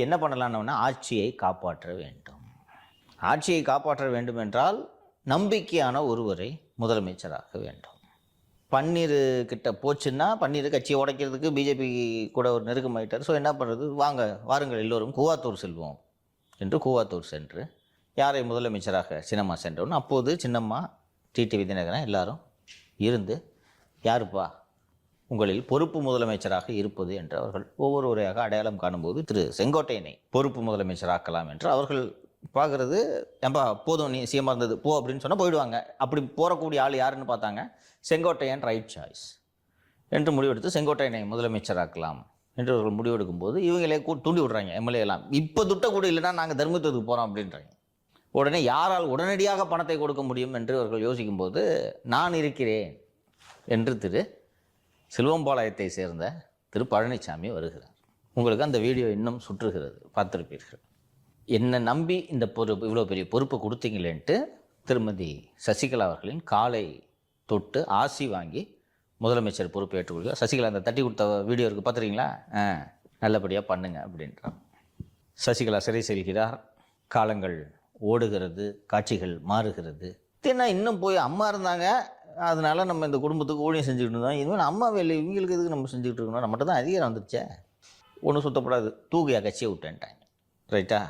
என்ன பண்ணலாம்னா ஆட்சியை காப்பாற்ற வேண்டும். ஆட்சியை காப்பாற்ற வேண்டும் என்றால் நம்பிக்கையான ஒருவரை முதலமைச்சராக வேண்டும். பன்னீர் கிட்ட போச்சுன்னா பன்னீர் கட்சியை உடைக்கிறதுக்கு பிஜேபி கூட ஒரு நெருக்கமாயிட்டார். ஸோ என்ன பண்ணுறது வாங்க வாருங்கள் எல்லோரும். கூவாத்தூர் செல்வோம் என்று கூவாத்தூர் சென்று யாரை முதலமைச்சராக சின்னம்மா சென்றோன்னு அப்போது சின்னம்மா டிடி விதிநகரன் எல்லாரும் இருந்து யாருப்பா? உங்களில் பொறுப்பு முதலமைச்சராக இருப்பது என்று அவர்கள் ஒவ்வொருவரையாக அடையாளம் காணும்போது திரு செங்கோட்டையனை பொறுப்பு முதலமைச்சராக்கலாம் என்று அவர்கள் பார்க்குறது. எம்பா போதும் நீ சிஎம்மாக இருந்தது போ அப்படின்னு சொன்னால் போயிடுவாங்க. அப்படி போகக்கூடிய ஆள் யாருன்னு பார்த்தாங்க? செங்கோட்டையன் ரைட் சாய்ஸ் என்று முடிவெடுத்து செங்கோட்டையனை முதலமைச்சராக்கலாம் என்று அவர்கள் முடிவெடுக்கும் போது இவங்களே கூ தூண்டி விடுறாங்க எம்எல்ஏ எல்லாம். இப்போ துட்ட கூட இல்லைன்னா நாங்கள் தர்மத்துக்கு போகிறோம் அப்படின்றாங்க. உடனே யாரால் உடனடியாக பணத்தை கொடுக்க முடியும் என்று அவர்கள் யோசிக்கும்போது நான் இருக்கிறேன் என்று திரு சிலுவம்பாளையத்தை சேர்ந்த திரு பழனிசாமி வருகிறார். உங்களுக்கு அந்த வீடியோ இன்னும் சுற்றுகிறது பார்த்துருப்பீர்கள். என்னை நம்பி இந்த பொறுப்பு இவ்வளோ பெரிய பொறுப்பை கொடுத்தீங்களேன்ட்டு திருமதி சசிகலா அவர்களின் காலை தொட்டு ஆசி வாங்கி முதலமைச்சர் பொறுப்பு ஏற்றுக்கொள்கிறார் சசிகலா அந்த தட்டி கொடுத்த வீடியோ இருக்குது பார்த்துறீங்களா ஆ நல்லபடியாக பண்ணுங்க அப்படின்றார். சசிகலா சிறை செல்கிறார். காலங்கள் ஓடுகிறது காட்சிகள் மாறுகிறது. என்ன இன்னும் போய் அம்மா இருந்தாங்க. அதனால் நம்ம இந்த குடும்பத்துக்கு ஊழியம் செஞ்சுக்கிட்டு இருந்தோம். இனிமேல் அம்மா வேலை இவங்களுக்கு எதுக்கு நம்ம செஞ்சுக்கிட்டு இருக்கணும் நம்மகிட்ட தான் அதிகாரம் வந்துருச்சே. ஒன்றும் சுத்தப்படாது. தூக்கையா கட்சியை விட்டேன்ட்டாங்க. ரைட்டா?